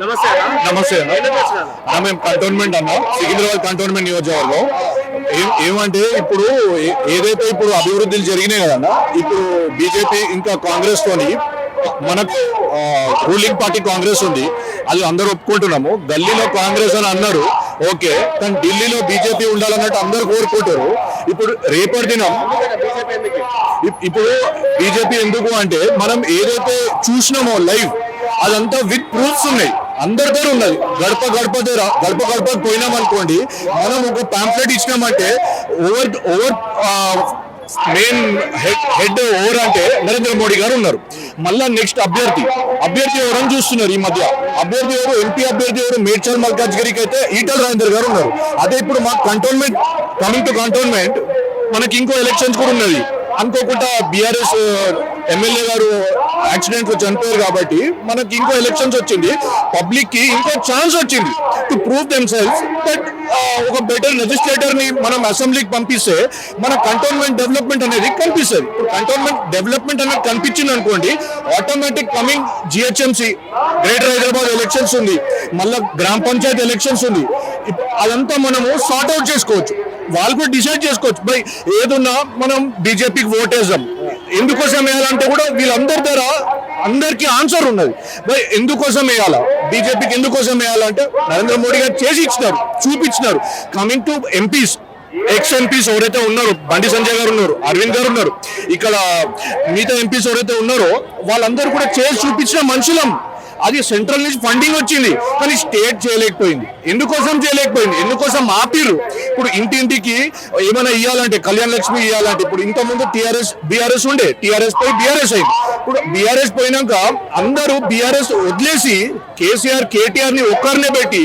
నమస్తే అన్న. నమస్తే మేము కంటోన్మెంట్ అన్న. సికింద్రాబాద్ కంటోన్మెంట్ నియోజకవర్గం ఏం ఏమంటే ఇప్పుడు ఏదైతే ఇప్పుడు అభివృద్ధులు జరిగినాయి కదన్న ఇప్పుడు బీజేపీ ఇంకా కాంగ్రెస్ తోని మన రూలింగ్ పార్టీ కాంగ్రెస్ ఉంది. అది అందరూ ఒప్పుకుంటున్నాము. గల్లీలో కాంగ్రెస్ అని అన్నారు. ఓకే. కానీ ఢిల్లీలో బీజేపీ ఉండాలన్నట్టు అందరూ కోరుకుంటారు. ఇప్పుడు రేపటి దినం ఇప్పుడు బీజేపీ ఎందుకు అంటే మనం ఏదైతే చూసినామో లైవ్ అదంతా విత్ ప్రూఫ్స్ ఉన్నాయి. అందరి దగ్గర ఉన్నది. గడప గడప దగ్గర గడప గడప పోయినామనుకోండి మనం ఒక pamphlet ఇచ్చినామంటే over over main head head over అంటే నరేంద్ర మోడీ గారు ఉన్నారు. మళ్ళా నెక్స్ట్ అభ్యర్థి. అభ్యర్థి ఎవరని చూస్తున్నారు ఈ మధ్య? అభ్యర్థి ఎవరు? ఎంపీ అభ్యర్థి ఎవరు? మేడ్చల్ మల్కాజ్గిరికి అయితే ఈటల రాజేందర్ గారు ఉన్నారు. అదే ఇప్పుడు మా కంటోన్మెంట్ కమింగ్ టు కంటోన్మెంట్ మనకి ఇంకో ఎలక్షన్స్ కూడా ఉన్నది. అనుకోకుండా బీఆర్ఎస్ ఎమ్మెల్యే గారు యాక్సిడెంట్లో చనిపోయారు కాబట్టి మనకి ఇంకో ఎలక్షన్స్ వచ్చింది. పబ్లిక్కి ఇంకో ఛాన్స్ వచ్చింది to prove themselves but ఒక బెటర్ లెజిస్లేటర్ని మనం అసెంబ్లీకి పంపిస్తే మన కంటోన్మెంట్ డెవలప్మెంట్ అనేది కనిపిస్తుంది. ఇప్పుడు కంటోన్మెంట్ డెవలప్మెంట్ అనేది కనిపించింది అనుకోండి automatic coming GHMC greater Hyderabad elections ఉంది. మళ్ళీ గ్రామ పంచాయతీ ఎలక్షన్స్ ఉంది. అదంతా మనము సార్ట్ అవుట్ చేసుకోవచ్చు. వాళ్ళు కూడా డిసైడ్ చేసుకోవచ్చు. బై ఏదున్నా మనం బీజేపీకి ఓటేద్దాం. ఎందుకోసం వేయాలంటే కూడా వీళ్ళందరి దగ్గర అందరికీ ఆన్సర్ ఉన్నది. బై ఎందుకోసం వేయాలా? బీజేపీకి ఎందుకోసం వేయాలంటే నరేంద్ర మోడీ గారు చేసి ఇచ్చినారు చూపించినారు. Coming to MPs ex MPs ఎవరైతే ఉన్నారో బండి సంజయ్ గారు ఉన్నారు అరవింద్ గారు ఉన్నారు ఇక్కడ మిగతా ఎంపీస్ ఎవరైతే ఉన్నారో వాళ్ళందరూ కూడా చేసి చూపించిన మనుషులం. అది సెంట్రల్ నుంచి ఫండింగ్ వచ్చింది. కానీ స్టేట్ చేయలేకపోయింది. ఎందుకోసం చేయలేకపోయింది? ఎందుకోసం ఆపిర్రు? ఇప్పుడు ఇంటింటికి ఏమైనా ఇవ్వాలంటే కళ్యాణ లక్ష్మి ఇవ్వాలంటే ఇప్పుడు ఇంత ముందు టిఆర్ఎస్ బీఆర్ఎస్ ఉండే. టిఆర్ఎస్ పోయి బీఆర్ఎస్ అయింది. ఇప్పుడు బీఆర్ఎస్ పోయినాక అందరూ బీఆర్ఎస్ వదిలేసి కేసీఆర్ కేటీఆర్ని ఒక్కరినే పెట్టి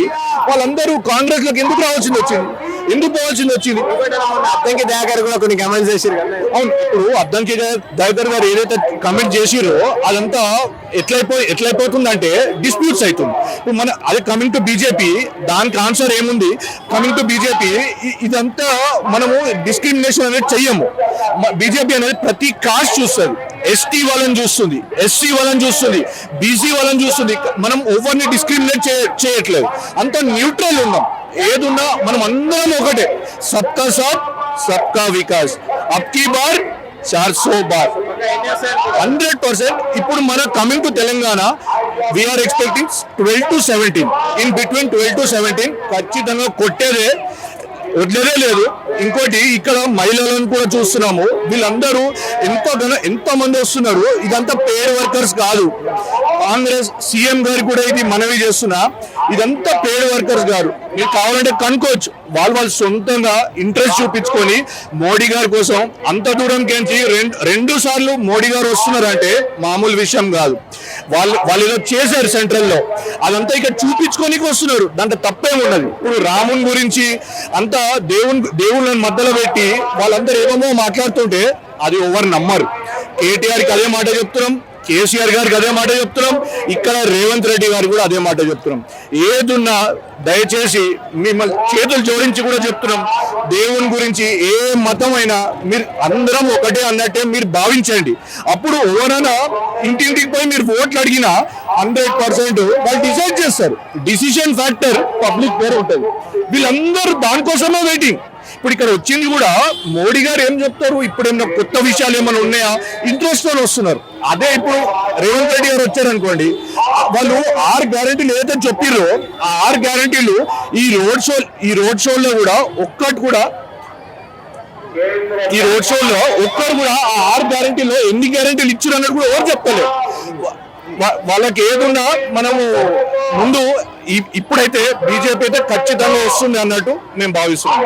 వాళ్ళందరూ కాంగ్రెస్లోకి ఎందుకు రావాల్సింది వచ్చింది? ఎందుకు పోవాల్సింది వచ్చింది. అద్దంకి దయాకర్ కూడా కొన్ని కమెంట్స్ చేసిరు అవును ఇప్పుడు అద్దంకి దయాకర్ గారు ఏదైతే కమెంట్ చేసిరో అదంతా ఎట్లయిపోయి ఎట్లయిపోతుందంటే డిస్ప్యూట్స్ అవుతుంది ఇప్పుడు మన అదే కమింగ్ టు బీజేపీ దానికి ఆన్సర్ ఏముంది? కమింగ్ టు బీజేపీ ఇదంతా మనము డిస్క్రిమినేషన్ అనేది చెయ్యము. బీజేపీ అనేది ప్రతి కాస్ట్ చూస్తుంది. ఎస్టీ వాళ్ళని చూస్తుంది ఎస్సీ వాళ్ళని చూస్తుంది బీసీ వాళ్ళని చూస్తుంది. మనం ఎవరిని డిస్క్రిమినేట్ చేయట్లేదు. అంత న్యూట్రల్ ఉన్నాం. ఏదున్నా మనం అందరం ఒకటే. సబ్కా సాత్ సబ్కా వికాస్. అబ్కి బార్ చార్ సో బార్. హండ్రెడ్ పర్సెంట్ ఇప్పుడు మన coming to Telangana we are expecting twelve to seventeen in between twelve to seventeen ఖచ్చితంగా కొట్టేదే వదిలేదే లేదు. ఇంకోటి ఇక్కడ మహిళలను కూడా చూస్తున్నాము. వీళ్ళందరూ ఎంత ఎంత మంది వస్తున్నారు? ఇదంతా పేడ్ వర్కర్స్ కాదు. కాంగ్రెస్ సీఎం గారు కూడా ఇది మనవి చేస్తున్నా. ఇదంతా పేడ్ వర్కర్స్ గారు. మీరు కావాలంటే కనుకోవచ్చు వాళ్ళు వాళ్ళు సొంతంగా ఇంట్రెస్ట్ చూపించుకొని మోడీ గారి కోసం అంత దూరం కేంచి రెండు రెండు సార్లు మోడీ గారు వస్తున్నారంటే మామూలు విషయం కాదు. వాళ్ళు వాళ్ళు ఏదో చేశారు సెంట్రల్లో. అదంతా ఇక చూపించుకోనికి వస్తున్నారు. దాంట్లో తప్పేం ఉన్నది ఇప్పుడు రాముని గురించి అంతా దేవుని దేవుళ్ళని మధ్యలో పెట్టి వాళ్ళందరూ ఏమేమో మాట్లాడుతుంటే అది ఎవరు నమ్మరు. కేటీఆర్కి అదే మాట చెప్తున్నాం. కేసీఆర్ గారికి అదే మాట చెప్తున్నాం. ఇక్కడ రేవంత్ రెడ్డి గారు కూడా అదే మాట చెప్తున్నాం. ఏదున్నా దయచేసి మిమ్మల్ని చేతులు జోడించి కూడా చెప్తున్నాం. దేవుని గురించి ఏ మతం అయినా మీరు అందరం ఒకటే అన్నట్టే మీరు భావించండి. అప్పుడు ఎవరైనా ఇంటింటికి పోయి మీరు ఓట్లు అడిగినా హండ్రెడ్ పర్సెంట్ వాళ్ళు డిసైడ్ చేస్తారు. డిసిషన్ ఫ్యాక్టర్ పబ్లిక్ పేరు ఉంటుంది. వీళ్ళందరూ దానికోసమే వెయిటింగ్ ఇప్పుడు ఇక్కడ వచ్చింది కూడా మోడీ గారు ఏం చెప్తారు? ఇప్పుడు ఏమైనా కొత్త విషయాలు ఏమైనా ఉన్నాయా? ఇంట్రెస్ట్తో వస్తున్నారు. అదే ఇప్పుడు రేవంత్ రెడ్డి గారు వచ్చారనుకోండి వాళ్ళు ఆరు గ్యారంటీలు ఏదైతే చెప్పిర్రో ఆ ఆరు గ్యారంటీలు ఈ రోడ్ షో ఈ రోడ్ షోలో కూడా ఒక్కటి కూడా ఈ రోడ్ షోలో ఒక్కరు కూడా ఆ ఆరు గ్యారంటీలో ఎన్ని గ్యారంటీలు ఇచ్చారు అన్నట్టు కూడా ఎవరు చెప్తలేదు వాళ్ళకి ఏదున్నా మనము ముందు ఇప్పుడైతే బీజేపీ అయితే ఖచ్చితంగా వస్తుంది అన్నట్టు మేము భావిస్తున్నాం.